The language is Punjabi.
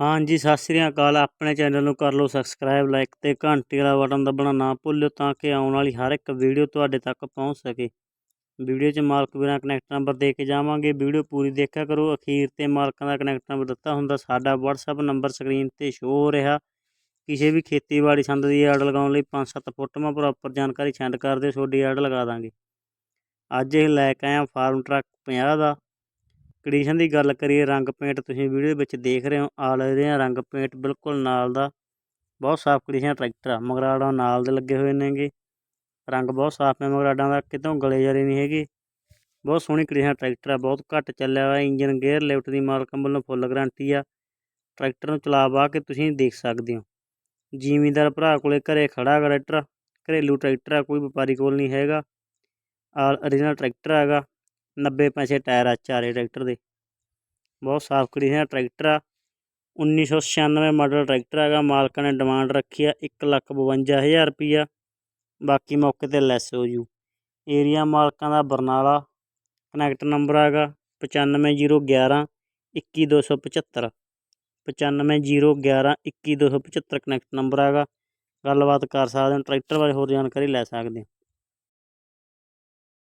ਹਾਂਜੀ, ਸਤਿ ਸ੍ਰੀ ਅਕਾਲ। ਆਪਣੇ ਚੈਨਲ ਨੂੰ ਕਰ ਲਓ ਸਬਸਕ੍ਰਾਈਬ ਲਾਈਕ ਤੇ ਘੰਟੀ ਵਾਲਾ ਬਟਨ ਦਬਾਉਣਾ ਨਾ ਭੁੱਲਿਓ ਤਾਂ ਕਿ ਆਉਣ ਵਾਲੀ ਹਰ ਇੱਕ ਵੀਡੀਓ ਤੁਹਾਡੇ ਤੱਕ ਪਹੁੰਚ ਸਕੇ। ਵੀਡੀਓ 'ਚ ਮਾਲਕ ਬਿਨਾਂ ਕਨੈਕਟ ਨੰਬਰ ਦੇ ਕੇ ਜਾਵਾਂਗੇ। ਵੀਡੀਓ ਪੂਰੀ ਦੇਖਿਆ ਕਰੋ। ਅਖੀਰ ਤੇ ਮਾਲਕਾਂ ਦਾ ਕਨੈਕਟ ਨੰਬਰ ਦਿੱਤਾ ਹੁੰਦਾ। ਸਾਡਾ WhatsApp ਨੰਬਰ ਸਕਰੀਨ ਤੇ ਸ਼ੋ ਹੋ ਰਿਹਾ। ਕਿਸੇ ਵੀ ਖੇਤੀਬਾੜੀ ਸੰਦ ਦੀ ਐਡ ਲਗਾਉਣ ਲਈ 5-7 ਫੋਟੋਆਂ ਪ੍ਰੋਪਰ ਜਾਣਕਾਰੀ ਸੈਂਡ ਕਰ ਦਿਓ। ਤੁਹਾਡੀ ਐਡ ਲਗਾ ਦਾਂਗੇ। ਅੱਜ ਇਹ ਲੈ ਕੇ ਆਇਆ ਫਾਰਮ ਟਰੱਕ 50 ਦਾ। ਕੰਡੀਸ਼ਨ ਦੀ ਗੱਲ ਕਰੀਏ, ਰੰਗ ਪੇਂਟ ਤੁਸੀਂ ਵੀਡੀਓ ਵਿੱਚ ਦੇਖ ਰਹੇ ਹੋ, ਆਲ ਏਰੀਆ ਰੰਗ ਪੇਂਟ ਬਿਲਕੁਲ ਨਾਲ ਦਾ, ਬਹੁਤ ਸਾਫ਼ ਕੰਡੀਸ਼ਨ ਟਰੈਕਟਰ ਆ ਮਗਰਾੜਾਂ ਨਾਲ ਦੇ ਲੱਗੇ ਹੋਏ ਨੇਗੇ। ਰੰਗ ਬਹੁਤ ਸਾਫ਼ ਹੈ ਮਗਰਾੜਾਂ ਦਾ ਕਿਤੋਂ ਗਲੇ ਜਰੇ ਨਹੀਂ ਹੈਗੇ। ਬਹੁਤ ਸੋਹਣੀ ਕੰਡੀਸ਼ਨ ਟਰੈਕਟਰ ਆ, ਬਹੁਤ ਘੱਟ ਚੱਲਿਆ ਹੋਇਆ, ਇੰਜਨ ਗੇਅਰ ਲਿਫਟ ਦੀ ਮਾਲਕਾਂ ਵੱਲੋਂ ਫੁੱਲ ਗਾਰੰਟੀ ਆ। ਟਰੈਕਟਰ ਨੂੰ ਚਲਾ ਵਾ ਕੇ ਤੁਸੀਂ ਦੇਖ ਸਕਦੇ ਹੋ। ਜ਼ਿਮੀਂਦਾਰ ਭਰਾ ਕੋਲੇ ਘਰੇ ਖੜਾ ਟਰੈਕਟਰ, ਘਰੇਲੂ ਟਰੈਕਟਰ ਆ, ਕੋਈ ਵਪਾਰੀ ਕੋਲ ਨਹੀਂ ਹੈਗਾ। ਆਲ origignal ਟਰੈਕਟਰ ਹੈਗਾ। 90 ਪੈਸੇ ਟਾਇਰ ਆ ਚਾਰੇ ਟਰੈਕਟਰ ਦੇ। ਬਹੁਤ ਸਾਫ਼ ਕੰਡੀਸ਼ਨ ਟਰੈਕਟਰ ਆ। 1996 ਮਾਡਲ ਟਰੈਕਟਰ ਹੈਗਾ ਮਾਲਕਾਂ ਨੇ ਡਿਮਾਂਡ ਰੱਖੀ ਆ 152000 ਰੁਪਈਆ। ਬਾਕੀ ਮੌਕੇ ਤੇ ਲੈਸ ਹੋ ਜੂ। ਏਰੀਆ ਮਾਲਕਾਂ ਦਾ ਬਰਨਾਲਾ ਕਨੈਕਟ ਨੰਬਰ ਹੈਗਾ 95011 21275 95011 21275 ਕਨੈਕਟ ਨੰਬਰ ਹੈਗਾ ਗੱਲਬਾਤ ਕਰ ਸਕਦੇ ਹੋ, ਟਰੈਕਟਰ ਬਾਰੇ ਹੋਰ ਜਾਣਕਾਰੀ ਲੈ ਸਕਦੇ ਹੋ।